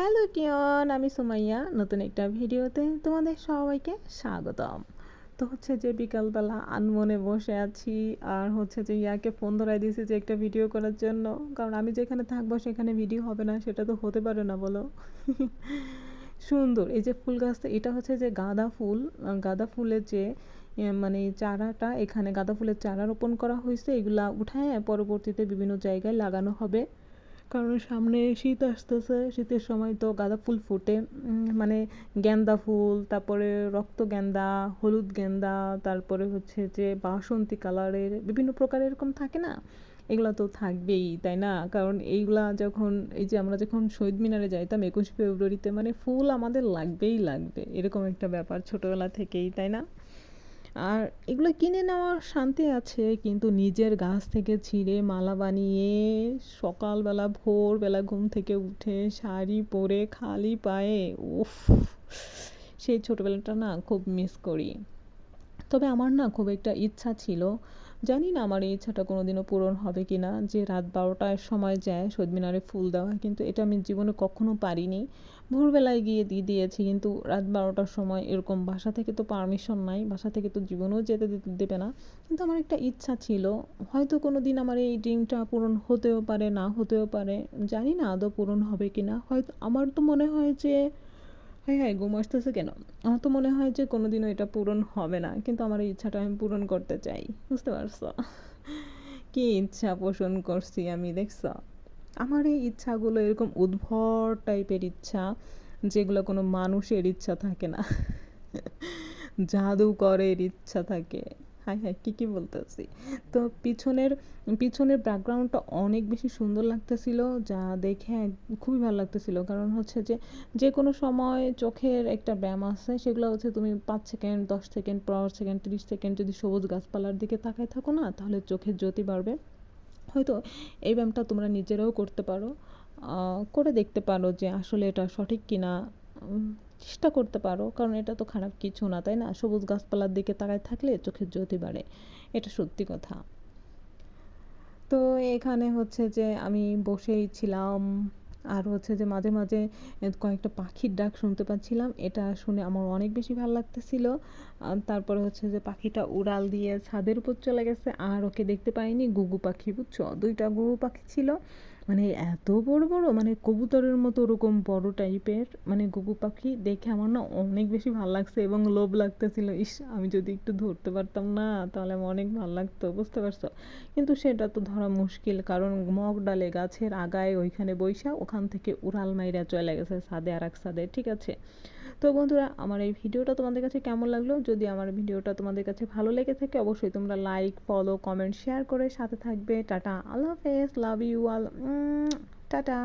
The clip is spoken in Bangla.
হ্যালো টিয়ন, আমি সুমাইয়া, নতুন একটা ভিডিওতে তোমাদের সবাইকে স্বাগতম। তো হচ্ছে যে বিকালবেলা আনমনে বসে আছি, আর হচ্ছে যে ইয়াকে ফোন ধরাই দিয়েছি যে একটা ভিডিও করার জন্য। কারণ আমি যেখানে থাকব সেখানে ভিডিও হবে না, সেটা তো হতে পারে না, বলো। সুন্দর, এই যে ফুল গাছটা এটা হচ্ছে যে গাঁদা ফুল। গাঁদা ফুলের যে মানে চারাটা, এখানে গাঁদা ফুলের চারা রোপণ করা হয়েছে। এগুলা উঠায় পরবর্তীতে বিভিন্ন জায়গায় লাগানো হবে। কারণ সামনে শীত আসতেছে, শীতের সময় তো গাঁদা ফুল ফুটে। মানে গেন্দা ফুল, তারপরে রক্ত গেন্দা, হলুদ গেন্দা, তারপরে হচ্ছে যে বাসন্তী কালারের বিভিন্ন প্রকার এরকম থাকে না? এগুলো তো থাকবেই, তাই না? কারণ এইগুলা যখন, এই যে আমরা যখন শহীদ মিনারে যাইতাম, একুশ ফেব্রুয়ারিতে মানে ফুল আমাদের লাগবেই লাগবে। এরকম একটা ব্যাপার ছোটোবেলা থেকেই, তাই না? আর এগুলো কিনে নেওয়ার শান্তি আছে, কিন্তু নিজের গাছ থেকে ছিঁড়ে মালা বানিয়ে সকালবেলা, ভোরবেলা ঘুম থেকে উঠে শাড়ি পরে খালি পায়ে, উফ, সেই ছোটোবেলাটা না খুব মিস করি। তবে আমার না খুব একটা ইচ্ছা ছিল জানি না আমার এই ইচ্ছাটা কোনো দিনও পূরণ হবে কি না, যে রাত বারোটার সময় যায় শহীদ মিনারে ফুল দেওয়া, কিন্তু এটা আমি জীবনে কখনো পারিনি। ভোরবেলায় গিয়ে দিয়ে দিয়েছি, কিন্তু রাত বারোটার সময় এরকম বাসা থেকে তো পারমিশন নাই, বাসা থেকে তো জীবনেও যেতে দেবে না। কিন্তু আমার একটা ইচ্ছা ছিল, হয়তো কোনো দিন আমার এই ড্রিমটা পূরণ হতেও পারে, না হতেও পারে, জানি না আদৌ পূরণ হবে কি না, হয়তো, আমার তো মনে হয় যে হ্যাঁ হ্যাঁ ঘুম আসতেছে কেন? আমার তো মনে হয় যে কোনোদিনও এটা পূরণ হবে না, কিন্তু আমার এই ইচ্ছাটা আমি পূরণ করতে চাই, বুঝতে পারছ? কি ইচ্ছা পোষণ করছি আমি, দেখছ? আমার এই ইচ্ছাগুলো এরকম উদ্ভট টাইপের ইচ্ছা, যেগুলো কোনো মানুষের ইচ্ছা থাকে না, জাদুকরের ইচ্ছা থাকে। হাই হাই কী কী বলতেছি। তো পিছনের পিছনের ব্যাকগ্রাউন্ডটা অনেক বেশি সুন্দর লাগতেছিল, যা দেখে খুবই ভালো লাগতেছিল। কারণ হচ্ছে যে যে কোনো সময় চোখের একটা ব্যায়াম আছে, সেগুলো হচ্ছে তুমি পাঁচ সেকেন্ড, দশ সেকেন্ড, পনেরো সেকেন্ড, তিরিশ সেকেন্ড যদি সবুজ গাছপালার দিকে তাকায় থাকো না, তাহলে চোখের জ্যোতি বাড়বে। হয়তো এই ব্যায়ামটা তোমরা নিজেরাও করতে পারো করে দেখতে পারো যে আসলে এটা সঠিক কিনা। চেষ্টা করতে পারো, কারণ এটা তো খারাপ কিছু না, তাই না? সবুজ গাছপালার দিকে তাকায় থাকলে চোখের জ্যোতি বাড়ে, এটা সত্যি কথা। তো এখানে হচ্ছে যে আমি বসেই ছিলাম, আর হচ্ছে যে মাঝে মাঝে কয়েকটা পাখির ডাক শুনতে পাচ্ছিলাম, এটা শুনে আমার অনেক বেশি ভালো লাগতেছিল। তারপরে হচ্ছে যে পাখিটা উড়াল দিয়ে ছাদের উপর চলে গেছে, আর ওকে দেখতে পাইনি, গুগু পাখি, বুঝছ? দুইটা গুগু পাখি ছিল। মানে এত বড় বড় মানে কবুতরের মতো ওরকম বড় টাইপের মানে গুগু পাখি দেখে আমার না অনেক বেশি ভালো লাগছে এবং লোভ লাগতেছিল। ইস, আমি যদি একটু ধরতে পারতাম না, তাহলে আমার অনেক ভালো লাগতো, বুঝতে পারছ? কিন্তু সেটা তো ধরা মুশকিল, কারণ মগ ডালে গাছের আগায় ওইখানে বৈশা ওখান থেকে উড়াল মাইরা চলে গেছে সাদে আর এক সাদে, ঠিক আছে? তো বন্ধুরা, আমার এই ভিডিওটা তোমাদের কাছে কেমন লাগল? যদি আমার ভিডিওটা তোমাদের কাছে ভালো লেগে থাকে, অবশ্যই তোমরা লাইক ফলো কমেন্ট শেয়ার করে সাথে থাকবে। টাটা, আল্লাহ হাফেজ লাভ ইউ আল টাটা।